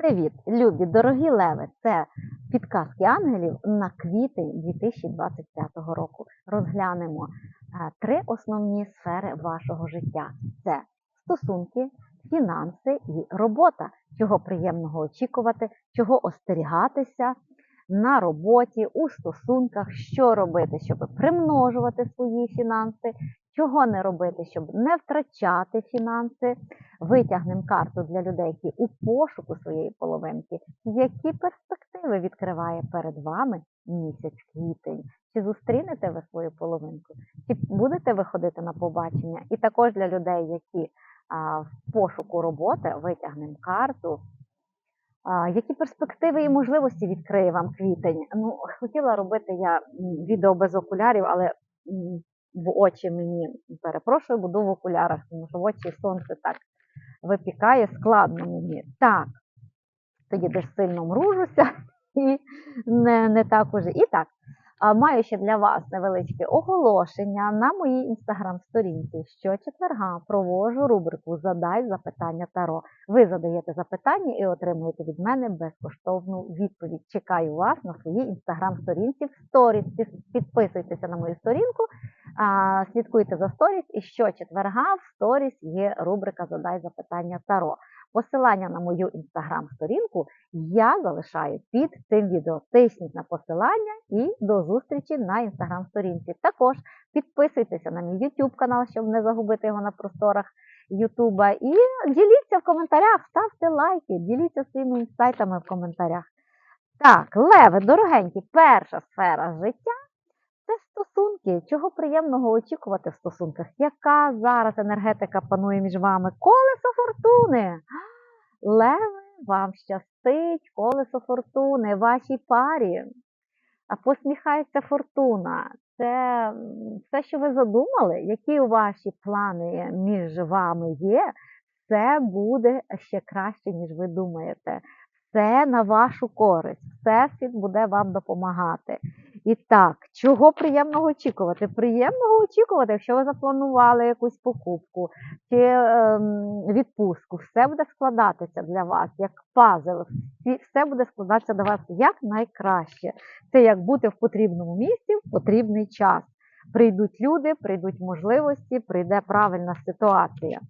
Привіт, любі, дорогі леви! Це підказки ангелів на квітень 2025 року. Розглянемо е, три основні сфери вашого життя: це стосунки, фінанси і робота. Чого приємного очікувати, чого остерігатися на роботі, у стосунках, що робити, щоб примножувати свої фінанси, чого не робити, щоб не втрачати фінанси. Витягнемо карту для людей, які у пошуку своєї половинки, які перспективи відкриває перед вами місяць квітень. Чи зустрінете ви свою половинку? Чи будете виходити на побачення? І також для людей, які а, в пошуку роботи витягнемо карту. Які перспективи і можливості відкриє вам квітень? Ну, хотіла робити я відео без окулярів, але в очі мені перепрошую, буду в окулярах, тому що в очі сонце так випікає складно мені. Так, тоді десь сильно мружуся і не, не так уже. І так, маю ще для вас невеличке оголошення на моїй інстаграм-сторінці. Щочетверга провожу рубрику Задай запитання Таро. Ви задаєте запитання і отримуєте від мене безкоштовну відповідь. Чекаю вас на своїй інстаграм-сторінці в сторіс. Підписуйтеся на мою сторінку, слідкуйте за сторіс. І щочетверга в сторіс є рубрика Задай запитання Таро. Посилання на мою інстаграм-сторінку я залишаю під цим відео. Тисніть на посилання і до зустрічі на інстаграм-сторінці. Також підписуйтеся на мій YouTube канал, щоб не загубити його на просторах Ютуба. І діліться в коментарях, ставте лайки, діліться своїми інсайтами в коментарях. Так, леви, дорогенькі, перша сфера життя це стосунки. Чого приємного очікувати в стосунках? Яка зараз енергетика панує між вами? Колесо фортуни. Леви, вам щастить, колесо фортуни, вашій парі. А посміхається фортуна. Це все, що ви задумали, які ваші плани між вами є, все буде ще краще, ніж ви думаєте. Все на вашу користь, всесвіт буде вам допомагати. І так, чого приємного очікувати? Приємного очікувати, якщо ви запланували якусь покупку чи ем, відпустку, все буде складатися для вас як пазл, все буде складатися для вас як найкраще. Це як бути в потрібному місці в потрібний час. Прийдуть люди, прийдуть можливості, прийде правильна ситуація.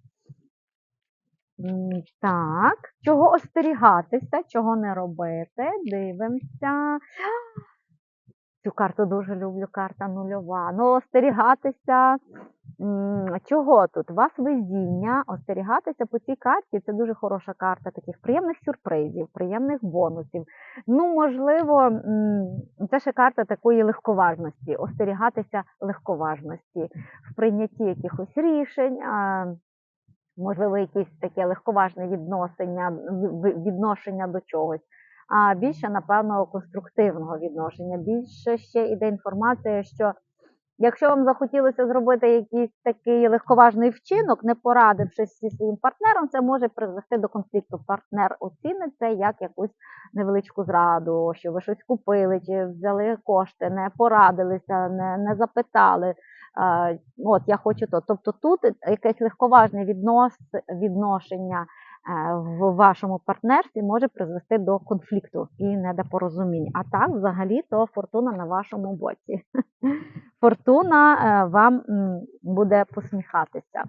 Так, чого остерігатися, чого не робити? Дивимося. Цю карту дуже люблю, карта нульова. Ну, остерігатися. Чого тут? Вас везіння, остерігатися по цій карті це дуже хороша карта таких приємних сюрпризів, приємних бонусів. Ну, можливо, це ще карта такої легковажності, остерігатися легковажності в прийнятті якихось рішень. Можливо, якесь таке легковажне відношення, відношення до чогось а більше, напевно, конструктивного відношення. Більше ще іде інформація, що якщо вам захотілося зробити якийсь такий легковажний вчинок, не порадившись зі своїм партнером, це може призвести до конфлікту. Партнер оцінить це як якусь невеличку зраду, що ви щось купили, чи взяли кошти, не порадилися, не, не запитали. От я хочу то. Тобто тут якесь легковажне віднос, відношення в вашому партнерстві може призвести до конфлікту і недопорозумінь. А так, взагалі, то фортуна на вашому боці. Фортуна е, вам буде посміхатися.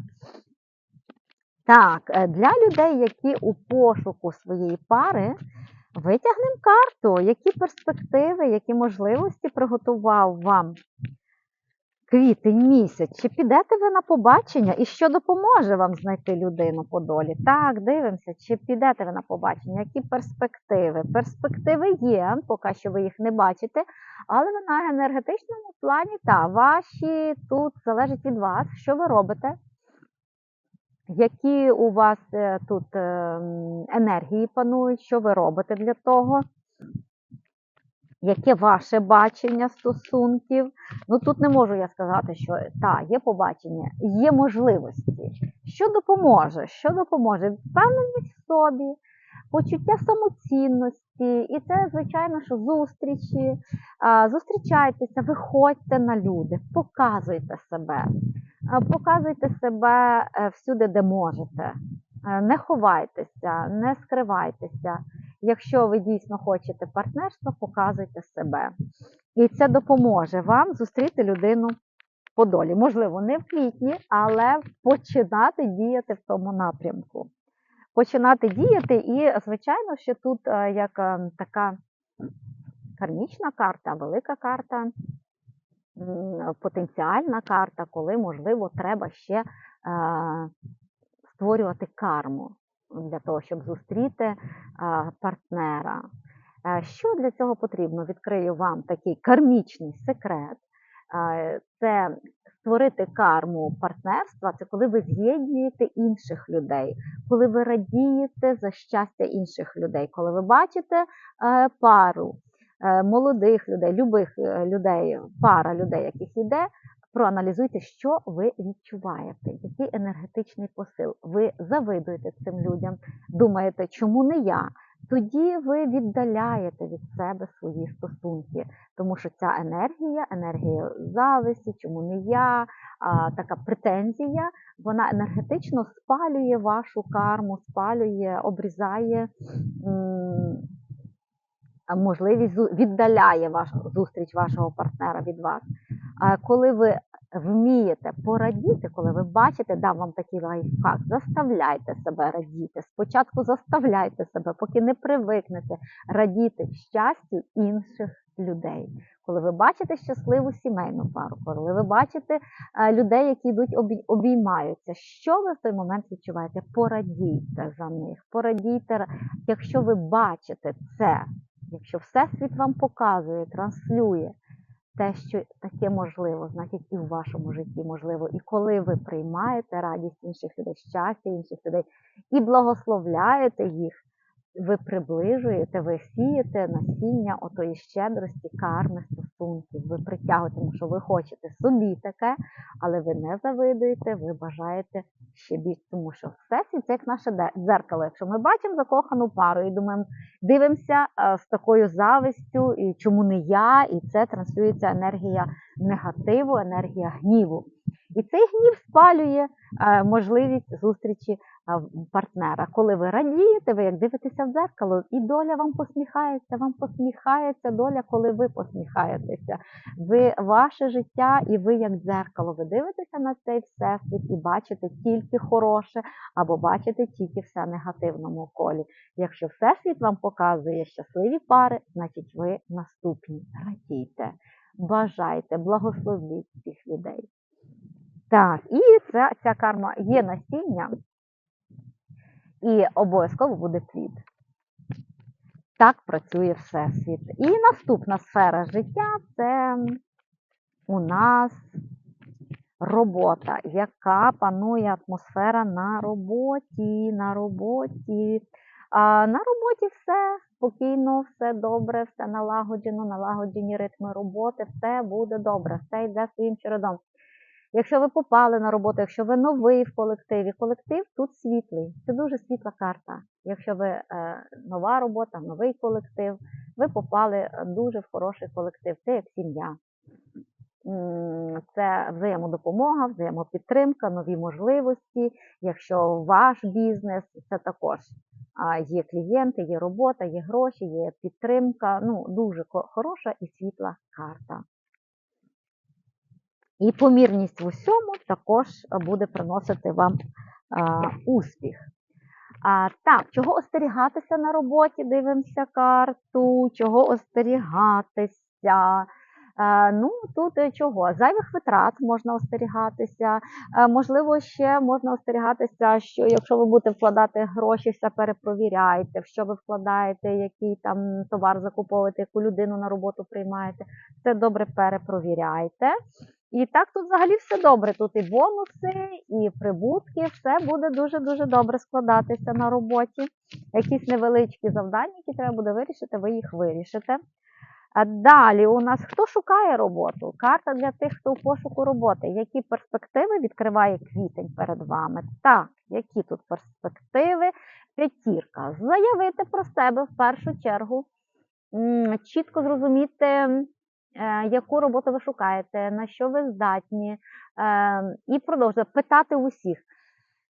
Так, е, для людей, які у пошуку своєї пари, витягнемо карту, які перспективи, які можливості приготував вам квітень місяць. Чи підете ви на побачення і що допоможе вам знайти людину по долі? Так, дивимося, чи підете ви на побачення, які перспективи? Перспективи є, поки що ви їх не бачите, але на енергетичному плані, та ваші тут залежить від вас, що ви робите. Які у вас е, тут е, енергії панують, що ви робите для того? Яке ваше бачення стосунків? Ну тут не можу я сказати, що та, є побачення, є можливості. Що допоможе? Що допоможе? Впевненість в собі, почуття самоцінності, і це, звичайно, що зустрічі. Зустрічайтеся, виходьте на люди, показуйте себе, показуйте себе е, всюди, де можете. Е, Не ховайтеся, не скривайтеся. Якщо ви дійсно хочете партнерства, показуйте себе. І це допоможе вам зустріти людину по долі. Можливо, не в квітні, але починати діяти в тому напрямку. Починати діяти, і, звичайно, що тут е, як е, така кармічна карта, велика карта, потенціальна карта, коли, можливо, треба ще е, створювати карму для того, щоб зустріти е, партнера. Е, Що для цього потрібно? Відкрию вам такий кармічний секрет. Е, Це створити карму партнерства, це коли ви з'єднуєте інших людей, коли ви радієте за щастя інших людей, коли ви бачите пару молодих людей, любих людей, пара людей, яких йде, проаналізуйте, що ви відчуваєте, який енергетичний посил. Ви завидуєте цим людям, думаєте, чому не я? Тоді ви віддаляєте від себе свої стосунки, тому що ця енергія, енергія зависті, чому не я, а, така претензія, вона енергетично спалює вашу карму, спалює, обрізає можливість віддаляє вашу зустріч вашого партнера від вас. А коли ви вмієте порадіти, коли ви бачите, дам вам такий лайфхак, заставляйте себе радіти. Спочатку заставляйте себе, поки не привикнете радіти щастю інших людей. Коли ви бачите щасливу сімейну пару, коли ви бачите е, людей, які йдуть обіймаються, що ви в той момент відчуваєте? Порадійте за них, порадійте, якщо ви бачите це, якщо Всесвіт вам показує, транслює те, що таке можливо, значить і в вашому житті можливо. І коли ви приймаєте радість інших людей, щастя інших людей і благословляєте їх, ви приближуєте, ви сієте насіння отої щедрості, карми, стосунків. Ви притягуєте, тому що ви хочете собі таке, але ви не завидуєте, ви бажаєте ще більше, тому що всесвіт це як наше дзеркало. Якщо ми бачимо закохану пару і думаємо, дивимося е, з такою завистю, і чому не я, і це транслюється енергія негативу, енергія гніву. І цей гнів спалює е, можливість зустрічі е, партнера. Коли ви радієте, ви як дивитеся в дзеркало, і доля вам посміхається, вам посміхається доля, коли ви посміхаєтеся. Ви ваше життя, і ви як дзеркало. Ви дивитеся на цей всесвіт і бачите тільки хороше, або бачите тільки все негативному колі. Якщо всесвіт вам показує щасливі пари, значить ви наступні. Радійте, бажайте, благословіть цих людей. Так, і ця, ця карма є насіння, і обов'язково буде плід. Так працює Всесвіт. І наступна сфера життя це у нас робота, яка панує атмосфера на роботі, на роботі. А на роботі все спокійно, все добре, все налагоджено, налагоджені ритми роботи, все буде добре, все йде своїм чередом. Якщо ви попали на роботу, якщо ви новий в колективі, колектив тут світлий, це дуже світла карта. Якщо ви е, нова робота, новий колектив, ви попали дуже в хороший колектив, це як сім'я. Це взаємодопомога, взаємопідтримка, нові можливості. Якщо ваш бізнес, це також є клієнти, є робота, є гроші, є підтримка. Ну, дуже хороша і світла карта. І помірність в усьому також буде приносити вам успіх. А, так, чого остерігатися на роботі? Дивимося карту, чого остерігатися. Ну, тут е, чого? Зайвих витрат можна остерігатися. Можливо, ще можна остерігатися, що якщо ви будете вкладати гроші, все перепровіряйте, в що ви вкладаєте, який там товар закуповуєте, яку людину на роботу приймаєте. Це добре перепровіряйте. І так тут взагалі все добре. Тут і бонуси, і прибутки, все буде дуже-дуже добре складатися на роботі. Якісь невеличкі завдання, які треба буде вирішити, ви їх вирішите. Далі у нас хто шукає роботу? Карта для тих, хто в пошуку роботи. Які перспективи відкриває квітень перед вами? Так, які тут перспективи? П'ятірка. Заявити про себе в першу чергу. Чітко зрозуміти, яку роботу ви шукаєте, на що ви здатні, е, і продовжувати питати у всіх.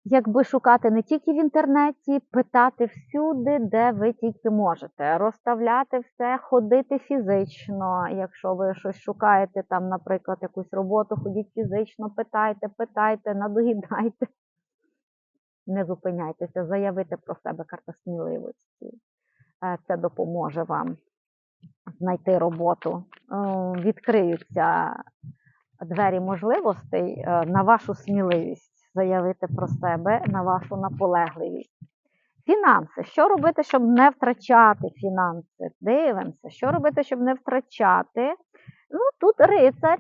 якби шукати не тільки в інтернеті, питати всюди, де ви тільки можете, розставляти все, ходити фізично. Якщо ви щось шукаєте, там, наприклад, якусь роботу, ходіть фізично, питайте, питайте, надоїдайте. Не зупиняйтеся, заявити про себе карта сміливості. Е, Це допоможе вам знайти роботу. Е, Відкриються двері можливостей е, на вашу сміливість заявити про себе, на вашу наполегливість. Фінанси. Що робити, щоб не втрачати фінанси? Дивимося, що робити, щоб не втрачати. Ну, тут рицар.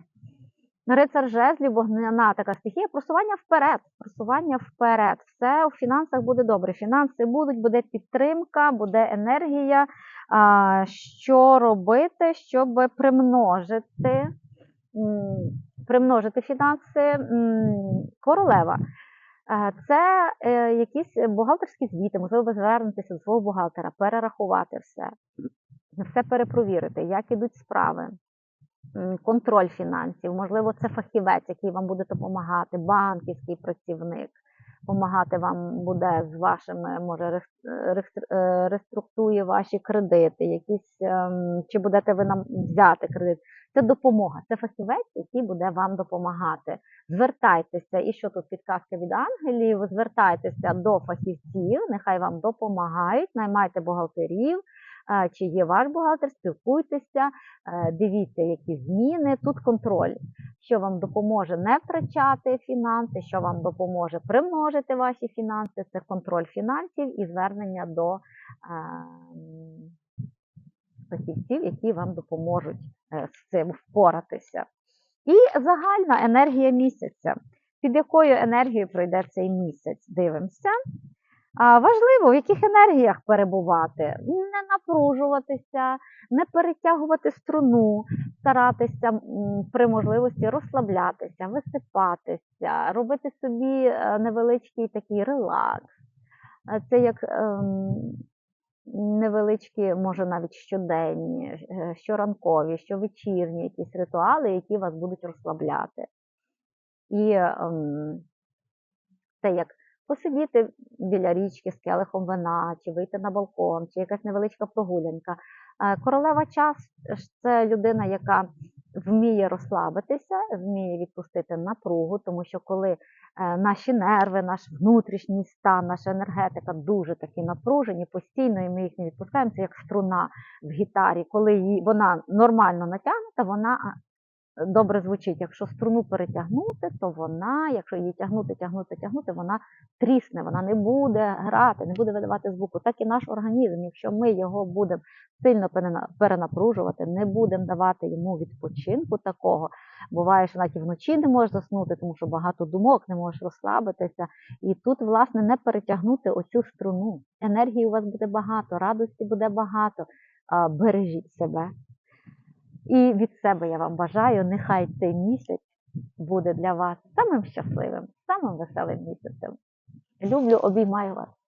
Рицар жезлів, вогняна така стихія, просування вперед. Просування вперед. Все у фінансах буде добре. Фінанси будуть, буде підтримка, буде енергія. Що робити, щоб примножити, примножити фінанси? Королева. Це е, якісь бухгалтерські звіти, можливо, ви звернетеся до свого бухгалтера, перерахувати все, все перепровірити, як ідуть справи, контроль фінансів, можливо, це фахівець, який вам буде допомагати, банківський працівник, допомагати вам буде з вашими, може, е, реструктує ваші кредити, якісь, ем, чи будете ви нам взяти кредит. Це допомога, це фахівець, який буде вам допомагати. Звертайтеся, і що тут підказка від ангелів, звертайтеся до фахівців, нехай вам допомагають, наймайте бухгалтерів, чи є ваш бухгалтер, спілкуйтеся, е, дивіться, які зміни. Тут контроль, що вам допоможе не втрачати фінанси, що вам допоможе примножити ваші фінанси, це контроль фінансів і звернення до е, фахівців, які вам допоможуть е, з цим впоратися. І загальна енергія місяця. Під якою енергією пройде цей місяць? Дивимося. А, важливо, в яких енергіях перебувати, не напружуватися, не перетягувати струну, старатися при можливості розслаблятися, висипатися, робити собі е, невеличкий такий релакс. Е, Це як ем, невеличкі, може навіть щоденні, е, щоранкові, щовечірні якісь ритуали, які вас будуть розслабляти. І ем, це як посидіти біля річки з келихом вина, чи вийти на балкон, чи якась невеличка прогулянка. Е, Королева час це людина, яка вміє розслабитися, вміє відпустити напругу, тому що коли е, наші нерви, наш внутрішній стан, наша енергетика дуже такі напружені, постійно і ми їх не відпускаємо, це як струна в гітарі. Коли її, вона нормально натягнута, вона добре звучить. Якщо струну перетягнути, то вона, якщо її тягнути, тягнути, тягнути, вона трісне, вона не буде грати, не буде видавати звуку. Так і наш організм, якщо ми його будемо сильно перенапружувати, не будемо давати йому відпочинку такого. Буває, що навіть вночі не можеш заснути, тому що багато думок, не можеш розслабитися. І тут, власне, не перетягнути оцю струну. Енергії у вас буде багато, радості буде багато. Бережіть себе. І від себе я вам бажаю, нехай цей місяць буде для вас самим щасливим, самим веселим місяцем. Люблю, обіймаю вас.